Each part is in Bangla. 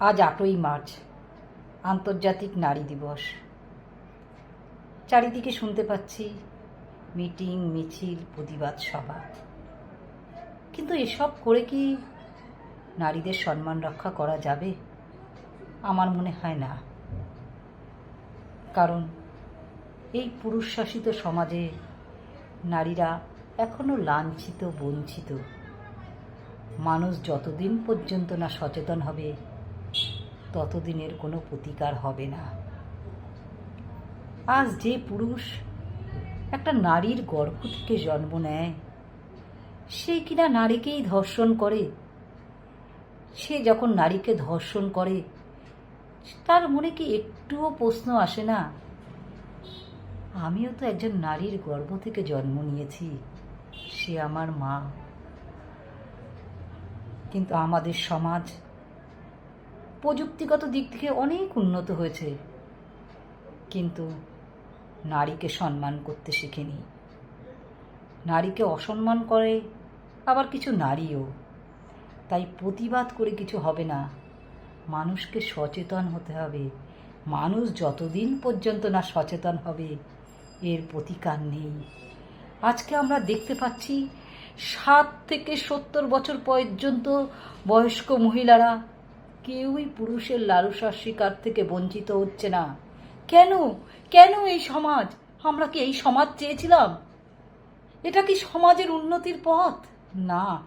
আজ আটই মার্চ, আন্তর্জাতিক নারী দিবস। চারিদিকে শুনতে পাচ্ছি মিটিং, মিছিল, প্রতিবাদ সভা। কিন্তু এসব করে কি নারীদের সম্মান রক্ষা করা যাবে? আমার মনে হয় না। কারণ এই পুরুষ শাসিত সমাজে নারীরা এখনও লাঞ্ছিত, বঞ্চিত। মানুষ যতদিন পর্যন্ত না সচেতন হবে ততদিনের কোনো প্রতিকার হবে না। আজ যে পুরুষ একটা নারীর গর্ভ থেকে জন্ম নেয়, সে কিনা নারীকেই ধর্ষণ করে, সে যখন নারীকে ধর্ষণ করে, তার মনে কি একটুও প্রশ্ন আসে না, আমিও তো একজন নারীর গর্ভ থেকে জন্ম নিয়েছি, সে আমার মা। কিন্তু আমাদের সমাজ প্রযুক্তিগত দিক থেকে অনেক উন্নত হয়েছে। কিন্তু নারীকে সম্মান করতে শিখেনি। নারীকে অসম্মান করে আবার কিছু নারীও। তাই প্রতিবাদ করে কিছু হবে না। মানুষকে সচেতন হতে হবে। মানুষ যতদিন পর্যন্ত না সচেতন হবে, এর প্রতিকার নেই। আজকে আমরা দেখতে পাচ্ছি, সাত থেকে সত্তর বছর পর্যন্ত বয়স্ক মহিলারা কেউই পুরুষের লালসার শিকার থেকে বঞ্চিত হচ্ছে না। কেন? কেন এই সমাজ? আমরা কি এই সমাজ চেয়েছিলাম? এটা কি সমাজের উন্নতির পথ? না।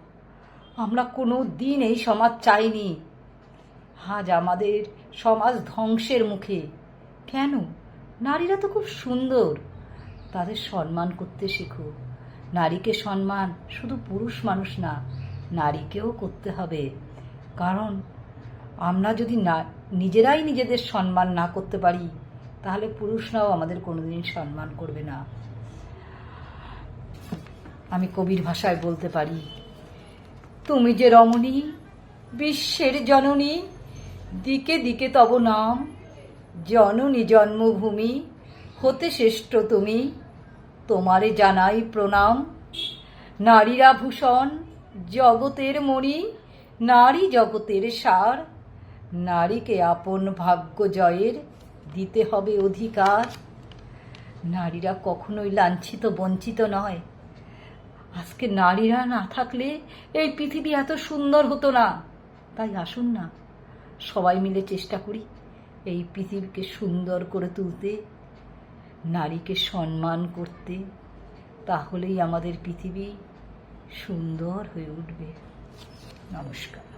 আমরা কোনো দিন এই সমাজ চাইনি। আজ আমাদের সমাজ ধ্বংসের মুখে। কেন? নারীরা তো খুব সুন্দর। তাদের সম্মান করতে শেখো। নারীকে সম্মান শুধু পুরুষ মানুষ না, নারীকেও করতে হবে। কারণ আমরা যদি না, নিজেরাই নিজেদের সম্মান না করতে পারি, তাহলে পুরুষরাও আমাদের কোনোদিন সম্মান করবে না। আমি কবির ভাষায় বলতে পারি, তুমি যে রমণী, বিশ্বের জননী, দিকে দিকে তব নাম, জননী জন্মভূমি, হতে শ্রেষ্ঠ তুমি, তোমারে জানাই প্রণাম। নারীরা ভূষণ, জগতের মণি, নারী জগতের সার নারীকে আপন ভাগ্য জয়ের দিতে হবে অধিকার। নারীরা কখনোই লাঞ্ছিত, বঞ্চিত নয়। আজকে নারীরা না থাকলে এই পৃথিবী এত সুন্দর হতো না। তাই আসুন না, সবাই মিলে চেষ্টা করি এই পৃথিবীকে সুন্দর করে তুলতে, নারীকে সম্মান করতে। তাহলেই আমাদের পৃথিবী সুন্দর হয়ে উঠবে। নমস্কার।